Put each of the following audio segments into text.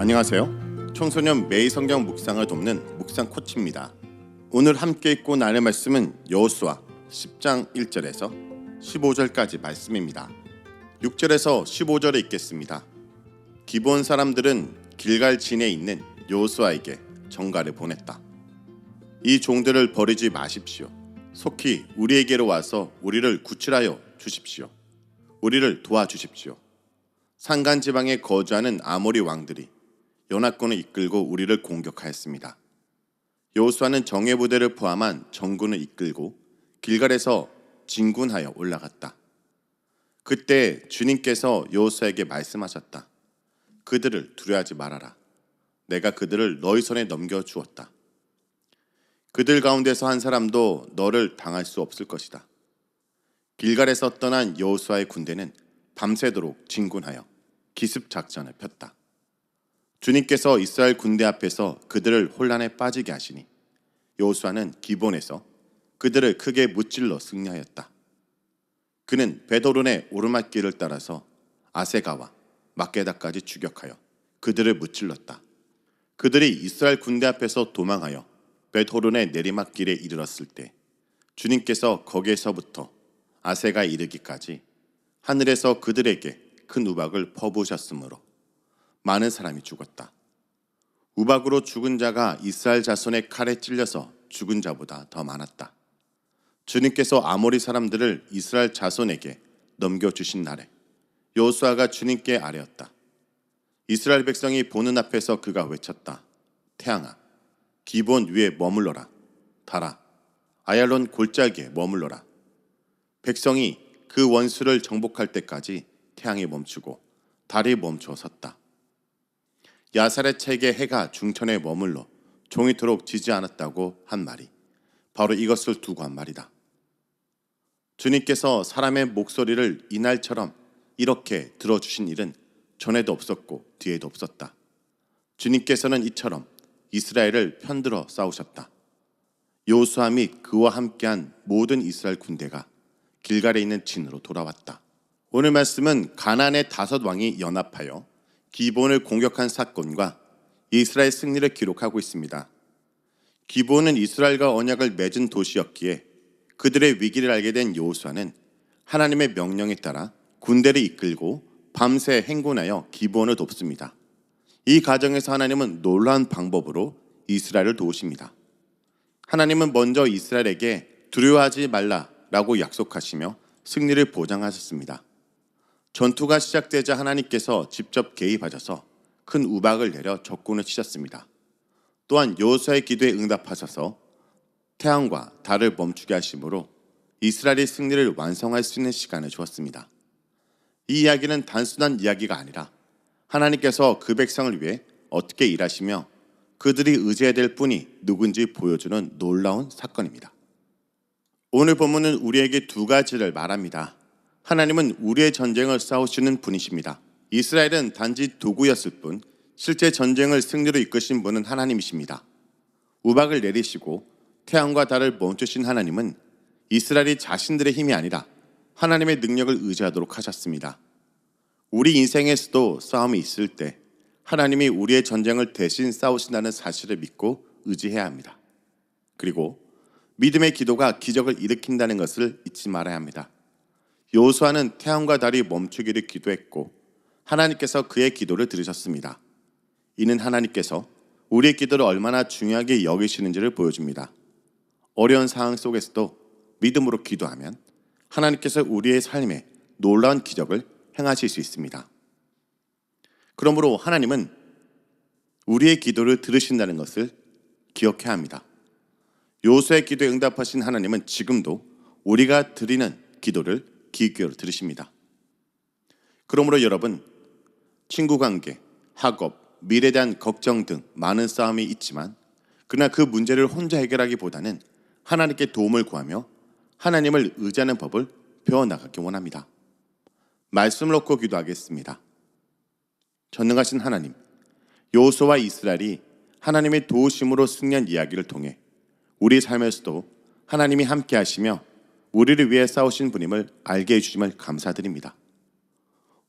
안녕하세요. 청소년 매일 성경 묵상을 돕는 묵상 코치입니다. 오늘 함께 읽고 나눌 말씀은 여호수아 10장 1절에서 15절까지 말씀입니다. 6절에서 15절에 읽겠습니다. 기본 사람들은 길갈 진에 있는 여호수아에게 정가를 보냈다. 이 종들을 버리지 마십시오. 속히 우리에게로 와서 우리를 구출하여 주십시오. 우리를 도와주십시오. 산간 지방에 거주하는 아모리 왕들이 연합군을 이끌고 우리를 공격하였습니다. 여호수아는 정예 부대를 포함한 정군을 이끌고 길갈에서 진군하여 올라갔다. 그때 주님께서 여호수아에게 말씀하셨다. 그들을 두려워하지 말아라. 내가 그들을 너희 손에 넘겨 주었다. 그들 가운데서 한 사람도 너를 당할 수 없을 것이다. 길갈에서 떠난 여호수아의 군대는 밤새도록 진군하여 기습 작전을 폈다. 주님께서 이스라엘 군대 앞에서 그들을 혼란에 빠지게 하시니 여호수아는 기본에서 그들을 크게 무찔러 승리하였다. 그는 베도론의 오르막길을 따라서 아세가와 막게다까지 추격하여 그들을 무찔렀다. 그들이 이스라엘 군대 앞에서 도망하여 베토론의 내리막길에 이르렀을 때 주님께서 거기에서부터 아세가 이르기까지 하늘에서 그들에게 큰 우박을 퍼부으셨으므로 많은 사람이 죽었다. 우박으로 죽은 자가 이스라엘 자손의 칼에 찔려서 죽은 자보다 더 많았다. 주님께서 아모리 사람들을 이스라엘 자손에게 넘겨 주신 날에 요수아가 주님께 아뢰었다. 이스라엘 백성이 보는 앞에서 그가 외쳤다. 태양아, 기본 위에 머물러라. 달아, 아얄론 골짜기에 머물러라. 백성이 그 원수를 정복할 때까지 태양이 멈추고 달이 멈춰 섰다. 야살의 책에 해가 중천에 머물러 종이토록 지지 않았다고 한 말이 바로 이것을 두고 한 말이다. 주님께서 사람의 목소리를 이날처럼 이렇게 들어주신 일은 전에도 없었고 뒤에도 없었다. 주님께서는 이처럼 이스라엘을 편들어 싸우셨다. 요수아 및 그와 함께한 모든 이스라엘 군대가 길갈에 있는 진으로 돌아왔다. 오늘 말씀은 가나안의 다섯 왕이 연합하여 기본을 공격한 사건과 이스라엘 승리를 기록하고 있습니다. 기본은 이스라엘과 언약을 맺은 도시였기에 그들의 위기를 알게 된 여호수아는 하나님의 명령에 따라 군대를 이끌고 밤새 행군하여 기본을 돕습니다. 이 과정에서 하나님은 놀라운 방법으로 이스라엘을 도우십니다. 하나님은 먼저 이스라엘에게 두려워하지 말라라고 약속하시며 승리를 보장하셨습니다. 전투가 시작되자 하나님께서 직접 개입하셔서 큰 우박을 내려 적군을 치셨습니다. 또한 여호수아의 기도에 응답하셔서 태양과 달을 멈추게 하심으로 이스라엘의 승리를 완성할 수 있는 시간을 주었습니다. 이 이야기는 단순한 이야기가 아니라 하나님께서 그 백성을 위해 어떻게 일하시며 그들이 의지해야 될 분이 누군지 보여주는 놀라운 사건입니다. 오늘 본문은 우리에게 두 가지를 말합니다. 하나님은 우리의 전쟁을 싸우시는 분이십니다. 이스라엘은 단지 도구였을 뿐 실제 전쟁을 승리로 이끄신 분은 하나님이십니다. 우박을 내리시고 태양과 달을 멈추신 하나님은 이스라엘이 자신들의 힘이 아니라 하나님의 능력을 의지하도록 하셨습니다. 우리 인생에서도 싸움이 있을 때 하나님이 우리의 전쟁을 대신 싸우신다는 사실을 믿고 의지해야 합니다. 그리고 믿음의 기도가 기적을 일으킨다는 것을 잊지 말아야 합니다. 요수아는 태양과 달이 멈추기를 기도했고 하나님께서 그의 기도를 들으셨습니다. 이는 하나님께서 우리의 기도를 얼마나 중요하게 여기시는지를 보여줍니다. 어려운 상황 속에서도 믿음으로 기도하면 하나님께서 우리의 삶에 놀라운 기적을 행하실 수 있습니다. 그러므로 하나님은 우리의 기도를 들으신다는 것을 기억해야 합니다. 요수의 기도에 응답하신 하나님은 지금도 우리가 드리는 기도를 귀 기울여 들으십니다. 그러므로 여러분 친구 관계, 학업, 미래에 대한 걱정 등 많은 싸움이 있지만 그러나 그 문제를 혼자 해결하기보다는 하나님께 도움을 구하며 하나님을 의지하는 법을 배워나가기 원합니다. 말씀을 놓고 기도하겠습니다. 전능하신 하나님, 요소와 이스라엘이 하나님의 도우심으로 승리한 이야기를 통해 우리 삶에서도 하나님이 함께 하시며 우리를 위해 싸우신 분임을 알게 해주심을 감사드립니다.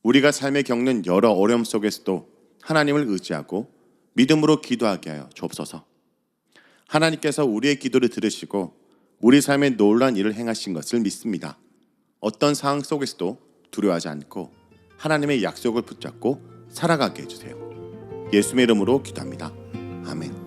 우리가 삶에 겪는 여러 어려움 속에서도 하나님을 의지하고 믿음으로 기도하게 하여 주옵소서. 하나님께서 우리의 기도를 들으시고 우리 삶에 놀란 일을 행하신 것을 믿습니다. 어떤 상황 속에서도 두려워하지 않고 하나님의 약속을 붙잡고 살아가게 해주세요. 예수의 이름으로 기도합니다. 아멘.